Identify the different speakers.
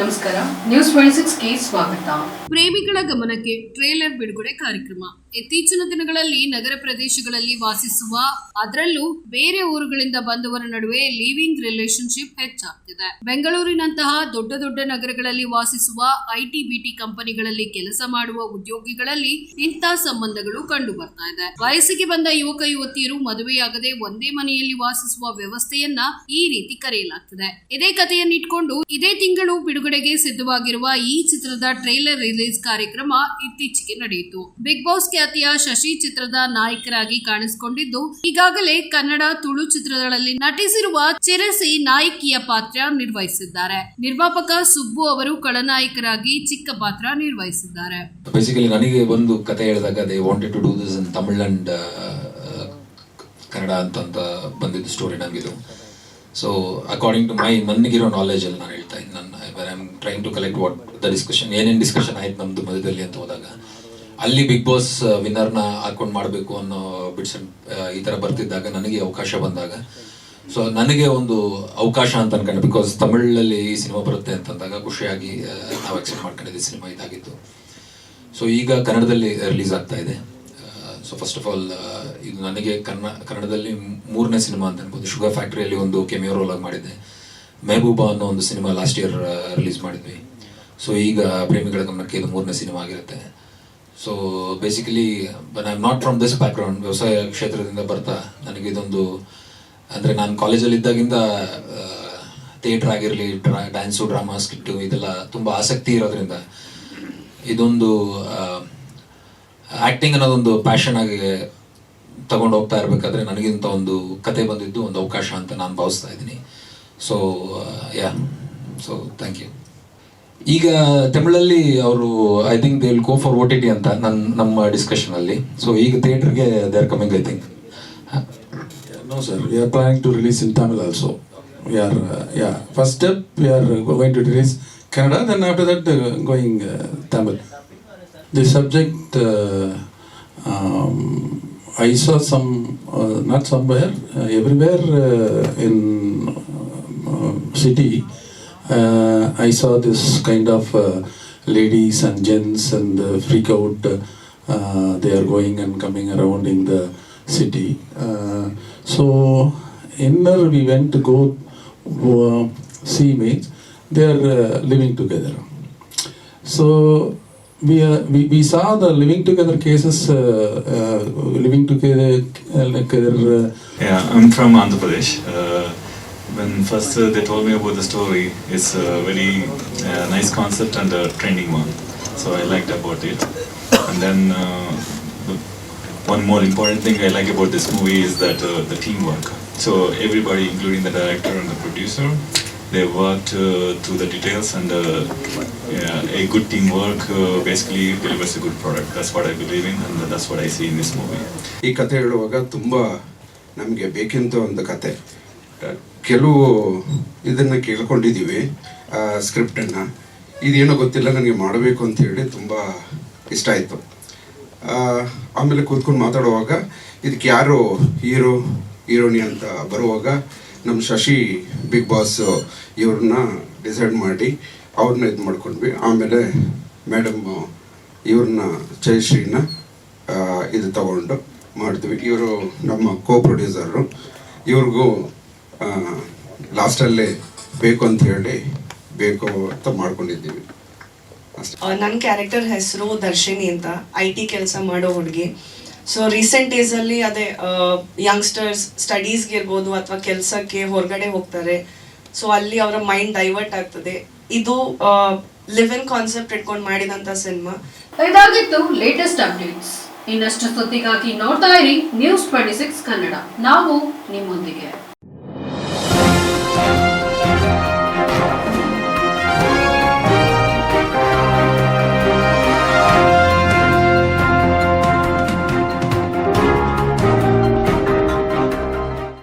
Speaker 1: ನಮಸ್ಕಾರ. News twenty ಸಿಕ್ಸ್ಗೆ ಸ್ವಾಗತ.
Speaker 2: ಪ್ರೇಮಿಗಳ ಗಮನಕ್ಕೆ ಟ್ರೇಲರ್ ಬಿಡುಗಡೆ ಕಾರ್ಯಕ್ರಮ. ಇತ್ತೀಚಿನ ದಿನಗಳಲ್ಲಿ ನಗರ ಪ್ರದೇಶಗಳಲ್ಲಿ ವಾಸಿಸುವ, ಅದರಲ್ಲೂ ಬೇರೆ ಊರುಗಳಿಂದ ಬಂದವರ ನಡುವೆ ಲಿವಿಂಗ್ ರಿಲೇಶನ್ಶಿಪ್ ಹೆಚ್ಚಾಗ್ತಿದೆ. ಬೆಂಗಳೂರಿನಂತಹ ದೊಡ್ಡ ದೊಡ್ಡ ನಗರಗಳಲ್ಲಿ ವಾಸಿಸುವ ಐಟಿ ಬಿಟಿ ಕಂಪನಿಗಳಲ್ಲಿ ಕೆಲಸ ಮಾಡುವ ಉದ್ಯೋಗಿಗಳಲ್ಲಿ ಇಂಥ ಸಂಬಂಧಗಳು ಕಂಡು ಬರ್ತಾ ಇದೆ. ವಯಸ್ಸಿಗೆ ಬಂದ ಯುವಕ, ಯುವತಿಯರು ಮದುವೆಯಾಗದೆ ಒಂದೇ ಮನೆಯಲ್ಲಿ ವಾಸಿಸುವ ವ್ಯವಸ್ಥೆಯನ್ನ ಈ ರೀತಿ ಕರೆಯಲಾಗ್ತಿದೆ. ಇದೇ ಕಥೆಯನ್ನಿಟ್ಕೊಂಡು ಇದೇ ತಿಂಗಳು ಬಿಡುಗಡೆಗೆ ಸಿದ್ಧವಾಗಿರುವ ಈ ಚಿತ್ರದ ಟ್ರೈಲರ್ ರಿಲೀಸ್ ಕಾರ್ಯಕ್ರಮ ಇತ್ತೀಚೆಗೆ ನಡೆಯಿತು. ಬಿಗ್ ಬಾಸ್ ಖ್ಯಾತಿಯ ಶಶಿ ಚಿತ್ರದ ನಾಯಕರಾಗಿ ಕಾಣಿಸಿಕೊಂಡಿದ್ದು, ಈಗಾಗಲೇ ಕನ್ನಡ ತುಳು ಚಿತ್ರಗಳಲ್ಲಿ ನಟಿಸಿರುವ ಚಿರಸಿ ನಾಯಕಿಯ ಪಾತ್ರ ನಿರ್ವಹಿಸಿದ್ದಾರೆ. ನಿರ್ಮಾಪಕ ಸುಬ್ಬು ಅವರು ಖಳನಾಯಕರಾಗಿ ಚಿಕ್ಕ ಪಾತ್ರ ನಿರ್ವಹಿಸಿದ್ದಾರೆ.
Speaker 3: ಬೇಸಿಕಲಿ ನನಗೆ ಒಂದು ಕತೆ ಹೇಳಿದಾಗ they wanted to do this in Tamil and Kannada ಅಂತಂತ ಬಂದಿದ್ದು ಸ್ಟೋರಿ ನನಗಿದು. ಸೊ ಅಕಾರ್ಡಿಂಗ್ ಟು ಮೈ ನನಗಿರೋ ನಾಲೆಜ್ ಅಲ್ಲಿ ನಾನು ಹೇಳ್ತಾ ಇದ್ದೀನಿ ನನ್ನ I am trying to collect what the discussion ಏನೇನು ಡಿಸ್ಕಷನ್ ಆಯ್ತು ನಮ್ಮದು ಮಧ್ಯದಲ್ಲಿ ಅಂತ ಹೋದಾಗ ಅಲ್ಲಿ ಬಿಗ್ ಬಾಸ್ ವಿನ್ನರ್ನ ಹಾಕೊಂಡು ಮಾಡಬೇಕು ಅನ್ನೋ ಬಿಟ್ಸ್ ಈ ಥರ ಬರ್ತಿದ್ದಾಗ ನನಗೆ ಅವಕಾಶ ಬಂದಾಗ. ಸೊ ನನಗೆ ಒಂದು ಅವಕಾಶ ಅಂತ ಅನ್ಕೊಂಡೆ ಬಿಕಾಸ್ ತಮಿಳಲ್ಲಿ ಈ ಸಿನಿಮಾ ಬರುತ್ತೆ ಅಂತಂದಾಗ ಖುಷಿಯಾಗಿ ನಾವು ಎಕ್ಸೆಪ್ಟ್ ಮಾಡ್ಕೊಂಡಿದ್ದೆ ಸಿನಿಮಾ ಇದಾಗಿತ್ತು. ಸೊ ಈಗ ಕನ್ನಡದಲ್ಲಿ ರಿಲೀಸ್ ಆಗ್ತಾ ಇದೆ. ಸೊ ಫಸ್ಟ್ ಆಫ್ ಆಲ್ ಇದು ನನಗೆ ಕನ್ನ ಕನ್ನಡದಲ್ಲಿ ಮೂರನೇ ಸಿನಿಮಾ ಅಂತ ಅನ್ಬೋದು. ಶುಗರ್ ಫ್ಯಾಕ್ಟ್ರಿಯಲ್ಲಿ ಒಂದು ಕೆಮಿಯೋ ರೋಲ್ ಆಗಿ ಮಾಡಿದ್ದೆ. ಮೆಹಬೂಬಾ ಅನ್ನೋ ಒಂದು ಸಿನಿಮಾ ಲಾಸ್ಟ್ ಇಯರ್ ರಿಲೀಸ್ ಮಾಡಿದ್ವಿ. ಸೊ ಈಗ ಪ್ರೇಮಿಗಳ ಗಮನಕ್ಕೆ ಇದು ಮೂರನೇ ಸಿನಿಮಾ ಆಗಿರುತ್ತೆ. So basically I am not from this background ವ್ಯವಸಾಯ ಕ್ಷೇತ್ರದಿಂದ ಬರ್ತಾ ನನಗೆ ಇದೊಂದು ಅಂದರೆ ನಾನು ಕಾಲೇಜಲ್ಲಿ ಇದ್ದಾಗಿಂದ ಥಿಯೇಟ್ರ್ ಆಗಿರಲಿ ಡ್ರಾ ಡ್ಯಾನ್ಸು ಡ್ರಾಮಾ ಸ್ಕಿಟ್ಟು ಇದೆಲ್ಲ ತುಂಬ ಆಸಕ್ತಿ ಇರೋದ್ರಿಂದ, ಇದೊಂದು ಆ್ಯಕ್ಟಿಂಗ್ ಅನ್ನೋದೊಂದು ಪ್ಯಾಷನ್ ಆಗಿ ತಗೊಂಡು ಹೋಗ್ತಾ ಇರಬೇಕಾದ್ರೆ ನನಗಿಂತ ಒಂದು ಕತೆ ಬಂದಿದ್ದು ಒಂದು ಅವಕಾಶ ಅಂತ ನಾನು ಭಾವಿಸ್ತಾ ಇದ್ದೀನಿ. So yeah so thank you ಈಗ ತಮಿಳಲ್ಲಿ ಅವರು I think they will go for O T T ಅಂತ ನನ್ನ ನಮ್ಮ ಡಿಸ್ಕಷನಲ್ಲಿ ಸೊ ಈಗ ಥಿಯೇಟ್ರಿಗೆ they are coming I think
Speaker 4: no sir We planning to release in Tamil also. We are, uh, yeah. First step, we are going to release Kannada, then after that, uh, going uh, Tamil. The subject, uh, um, everywhere in some, I saw this kind of uh, ladies and gents and uh, freak out. Uh, they are going and coming around in the city. Uh, so inner we went to go uh, see mates. They are uh, living together. So we, uh, we we saw the living together cases. Uh, uh, living together, uh, together uh,
Speaker 5: Yeah, I'm from Andhra Pradesh. Uh, when first uh, they told me about the story, it's a very uh, nice concept and a trending one. So I liked about it. And then uh, the one more important thing I like about this movie is that uh, the teamwork. So everybody, including the director and the producer, they worked uh, through the details and uh, yeah, a good teamwork uh, basically delivers a good product. That's what I believe in and that's what I see in this movie.
Speaker 6: ಈ ಕತೆ ಹೇಳುವಾಗ ತುಂಬ ನಮಗೆ ಬೇಕಿಂತ ಒಂದು ಕತೆ ಕೆಲವು ಇದನ್ನು ಕೇಳ್ಕೊಂಡಿದ್ದೀವಿ ಸ್ಕ್ರಿಪ್ಟನ್ನು ಇದೇನೋ ಗೊತ್ತಿಲ್ಲ, ನನಗೆ ಮಾಡಬೇಕು ಅಂತ ಹೇಳಿ ತುಂಬ ಇಷ್ಟ ಆಯಿತು. ಆಮೇಲೆ ಕೂತ್ಕೊಂಡು ಮಾತಾಡುವಾಗ ಇದಕ್ಕೆ ಯಾರು ಹೀರೋ ಹೀರೋನಿ ಅಂತ ಬರುವಾಗ ನಮ್ಮ ಶಶಿ ಬಿಗ್ ಬಾಸ್ ಇವ್ರನ್ನ ಡಿಸೈಡ್ ಮಾಡಿ ಅವ್ರನ್ನ ಇದು ಮಾಡ್ಕೊಂಡ್ವಿ. ಆಮೇಲೆ ಮೇಡಮ್ ಇವ್ರನ್ನ ಜಯಶ್ರೀನ ಇದು ತಗೊಂಡು ಮಾಡಿದ್ವಿ ಇವರು ನಮ್ಮ ಕೋ ಪ್ರೊಡ್ಯೂಸರು ಇವ್ರಿಗೂ ಲಾಸ್ಟಲ್ಲೇ ಬೇಕು ಅಂತ ಹೇಳಿ ಬೇಕು ಅಂತ ಮಾಡ್ಕೊಂಡಿದ್ದೀವಿ.
Speaker 7: ನನ್ನ ಕ್ಯಾರೆಕ್ಟರ್ ಹೆಸರು ದರ್ಶಿನಿ ಅಂತ ಐ ಟಿ ಕೆಲಸ ಮಾಡೋ ಹುಡುಗಿ. ಸೊ ರೀಸೆಂಟ್ ಡೇಸಲ್ಲಿ ಅದೇ ಯಂಗ್ಸ್ಟರ್ಸ್ ಸ್ಟಡೀಸ್ಗೆ ಇರ್ಬೋದು ಅಥವಾ ಕೆಲಸಕ್ಕೆ ಹೊರಗಡೆ ಹೋಗ್ತಾರೆ. ಸೊ ಅಲ್ಲಿ ಅವರ ಮೈಂಡ್ ಡೈವರ್ಟ್ ಆಗ್ತದೆ. ಇದು ಲಿವ್ ಇನ್ ಕಾನ್ಸೆಪ್ಟ್ ಇಟ್ಕೊಂಡು ಮಾಡಿದಂಥ ಸಿನಿಮಾ
Speaker 1: ಇದಾಗಿತ್ತು ಲೇಟೆಸ್ಟ್ ಅಪ್ಡೇಟ್ಸ್ ಇನ್ನಷ್ಟು ಸುದ್ದಿಗಾಗಿ ನೋಡ್ತಾ ಇರಿ ನ್ಯೂಸ್ ಟ್ವೆಂಟಿ ಸಿಕ್ಸ್ ಕನ್ನಡ. ನಾವು ನಿಮ್ಮೊಂದಿಗೆ.